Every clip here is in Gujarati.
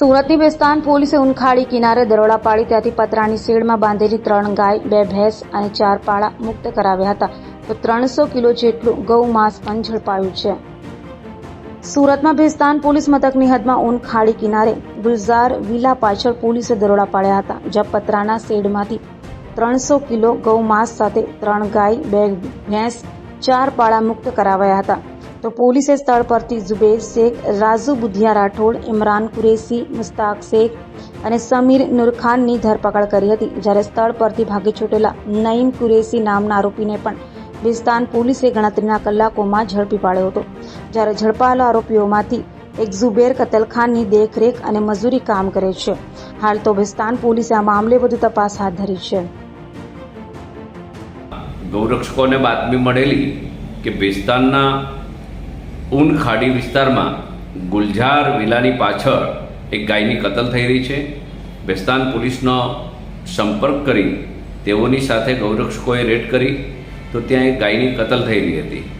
સુરતની બેસ્તાન પોલીસે ઉનખાડી કિનારે દરોડા પાડી ત્યાંથી પતરાની શેડમાં બાંધેલી ત્રણ ગાય, બે ભેંસ અને ચાર પાળા મુક્ત કરાવ્યા હતા. તો ત્રણસો કિલો જેટલું ગૌ માંસ પણ ઝડપાયું છે. સુરતમાં ભેસ્તાન પોલીસ મથકની હદમાં ઊન ખાડી કિનારે ગુલઝાર વિલા પાછળ પોલીસે દરોડા પાડ્યા હતા, જ્યાં પતરાના શેડમાંથી ત્રણસો કિલો ગૌ માંસ સાથે ત્રણ ગાય, બે ભેંસ, ચાર પાળા મુક્ત કરાવાયા હતા. તો પોલીસે સ્થળ પરથી ઝુબેર શેખ, રાજુ બુધિયા રાઠોડ, ઇમરાન કુરેશી, મુસ્તાક શેખ અને સમીર નુરખાનની ધરપકડ કરી હતી, જ્યારે સ્થળ પરથી ભાગી છૂટેલા નઈમ કુરેશી નામના આરોપીને પણ વિસ્તાન પોલીસે ગણતરીના કલાકોમાં ઝડપી પાડ્યો હતો. જ્યારે ઝડપાયેલા આરોપીઓમાંથી એક ઝુબેર કતલખાનની દેખરેખ અને મજૂરી કામ કરે છે. હાલ તો વિસ્તાન પોલીસે આ મામલે વધુ તપાસ હાથ ધરી છે. ગૌરક્ષકોને બાતમી મળેલી કે બેસ્તાનના ઊન ખાડી વિસ્તારમાં ગુલઝાર વિલાની પાછળ એક ગાયની કતલ થઈ રહી છે. બેસ્તાન પોલીસનો સંપર્ક કરી તેઓની સાથે ગૌરક્ષકોએ રેડ કરી તો ત્યાં એક ગાયની કતલ થઈ રહી હતી.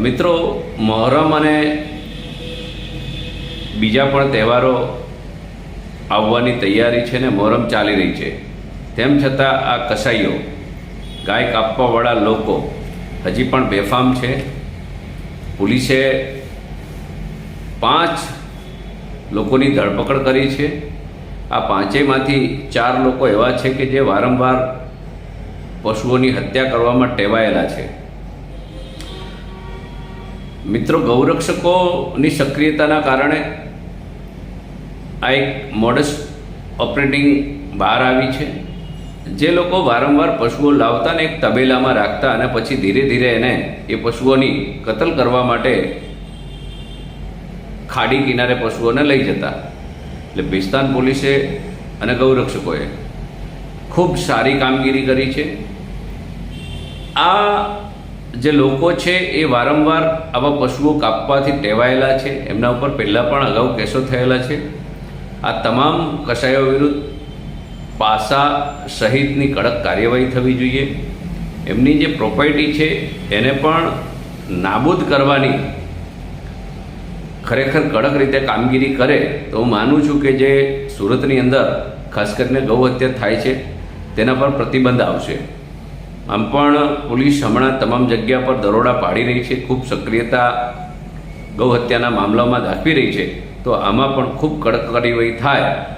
મિત્રો, મહોરમ અને બીજા પણ તહેવારો આવવાની તૈયારી છે ને મહોરમ ચાલી રહી છે. તેમ છતાં આ કસાઈઓ ગાય કાપવાવાળા લોકો હજી પણ બેફામ છે. પોલીસે પાંચ લોકોની ધરપકડ કરી છે. આ પાંચેયમાંથી ચાર લોકો એવા છે કે જે વારંવાર પશુઓની હત્યા કરવામાં ટેવાયેલા છે. મિત્રો, ગૌરક્ષકોની સક્રિયતાના કારણે આ એક મોડસ ઓપરેટિંગ બહાર આવી છે. જે લોકો વારંવાર પશુઓ લાવતા ને એક તબેલામાં રાખતા અને પછી ધીરે ધીરે એને એ પશુઓની કતલ કરવા માટે ખાડી કિનારે પશુઓને લઈ જતા. એટલે બિસ્તાન પોલીસે અને ગૌરક્ષકોએ ખૂબ સારી કામગીરી કરી છે. આ જે લોકો છે એ વારંવાર આવા પશુઓ કાપવાથી ટેવાયેલા છે. એમના ઉપર પહેલાં પણ અગાઉ કેસો થયેલા છે. આ તમામ કસાયો વિરુદ્ધ પાસા સહિતની કડક કાર્યવાહી થવી જોઈએ. એમની જે પ્રોપર્ટી છે, એને પણ નાબૂદ કરવાની ખરેખર કડક રીતે કામગીરી કરે, તો હું માનું છું કે જે સુરતની અંદર ખાસ કરીને ગૌ હત્યા થાય છે, તેના પર પ્રતિબંધ આવશે. આમ પણ પોલીસ હમણાં તમામ જગ્યા પર દરોડા પાડી રહી છે, ખૂબ સક્રિયતા ગૌ હત્યાના મામલામાં દાખવી રહી છે, તો આમાં પણ ખૂબ કડક કાર્યવાહી થાય.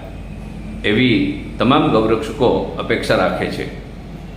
એવી તમામ ગૌરક્ષકો અપેક્ષા રાખે છે.